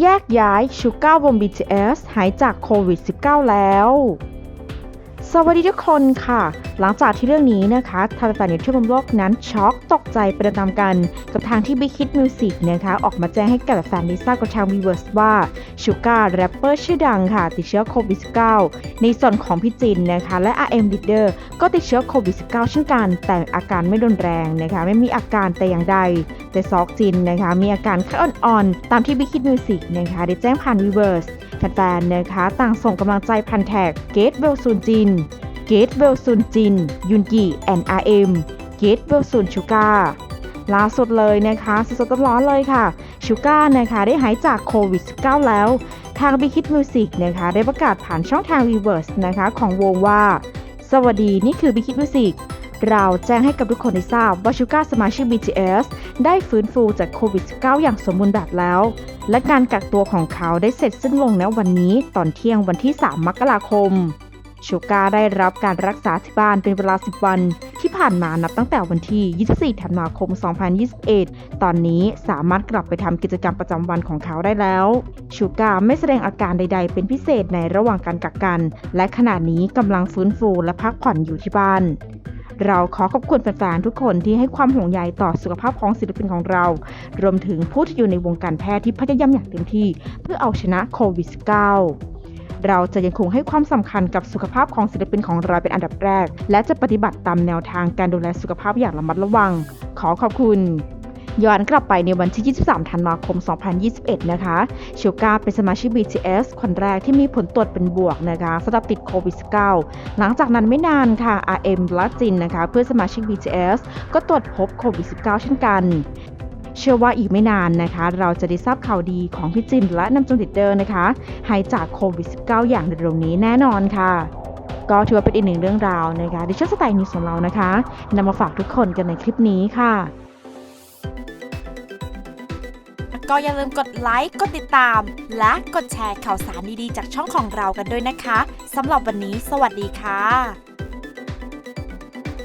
แยกย้ายชูก้าวง BTS หายจากโควิด -19 แล้ว สวัสดีทุกคนค่ะ หลังจากที่เรื่องนี้นะคะทางแฟนๆทั่วโลกนั้นช็อกตกใจไปตามกัน กับทางที่ Big Hit Music นะคะออกมาแจ้งให้กับแฟนลิซ่ากับทาง Weverse ว่าชูก้าแรปเปอร์ชื่อดังค่ะ ติดเชื้อโควิด -19 ในส่วนของพี่จินนะคะ และ RM Leader ก็ติดเชื้อโควิด -19 เช่นกัน แต่อาการไม่รุนแรงนะคะ ไม่มีอาการแต่อย่างใด แต่ซอกจินนะคะ มีอาการไข้อ่อนๆตามที่ Big Hit Music นะคะได้แจ้งผ่าน Weverse แฟนๆนะคะ ต่างส่งกำลังใจพันแท็กเกตเวลซูนจิน เกตเวลซุนจิน ยุนกิแอนอาร์เอ็มเกตเวลซุนชูกาล่าสุดเลยนะคะสดๆร้อนเลยค่ะชูก้านะคะได้หายจากโควิด -19 แล้ว ทาง Big Hit Music นะคะได้ประกาศผ่านช่องทาง Reverse นะคะของวงว่า สวัสดีนี่คือ Big Hit Music เราแจ้งให้กับทุกคนได้ทราบว่าชูก้าสมาชิก BTS ได้ฟื้นฟูจากโควิด -19 อย่างสมบูรณ์แบบแล้ว และการกักตัวของเขาได้เสร็จสิ้นลงณวันนี้ตอนเที่ยงวันที่ 3 มกราคม ชูกาได้รับการรักษาที่บ้านเป็นเวลา 10 วัน ที่ผ่านมานับตั้งแต่วันที่ 24 ธันวาคม 2021 ตอนนี้สามารถกลับไปทำกิจกรรมประจำวันของเขาได้แล้วชูกาไม่แสดงอาการใด ๆ เป็นพิเศษในระหว่างการกักกัน และขณะนี้กำลังฟื้นฟูและพักผ่อนอยู่ที่บ้านเราขอขอบคุณแฟนๆ ทุกคนที่ให้ความห่วงใยต่อสุขภาพของศิลปินของเรา รวมถึงผู้ที่อยู่ในวงการแพทย์ที่พยายามอย่างเต็มที่ เพื่อเอาชนะโควิด -19 เราจะยังคงให้ความสำคัญกับสุขภาพของศิลปินของเราเป็นอันดับแรก และจะปฏิบัติตามแนวทางการดูแลสุขภาพอย่างระมัดระวัง ขอขอบคุณย้อนกลับไปในวันที่ 23 ธันวาคม 2021 นะคะ ชิวกาเป็นสมาชิก BTS คนแรกที่มีผลตรวจเป็นบวกนะคะสำหรับติดโควิด -19 หลังจากนั้นไม่นานค่ะ RM และจินนะคะ เพื่อนสมาชิก BTS ก็ตรวจพบโควิด -19 เช่นกัน เชื่อว่าอีกไม่นานนะคะ เราจะได้ทราบข่าวดีของพี่จินและน้ำจงติดเดอร์นะคะหายจากโควิด -19 อย่างเร็วๆนี้แน่นอนค่ะ ก็ถือว่าเป็นอีกหนึ่งเรื่องราวนะคะดิฉันสไตล์นิวส์ของเรานะคะนำมาฝากทุกคนกันในคลิปนี้ค่ะก็อย่าลืมกดไลค์ กดติดตาม และกดแชร์ข่าวสารดีๆ จากช่องของเรากันด้วยนะคะ สำหรับวันนี้ สวัสดีค่ะ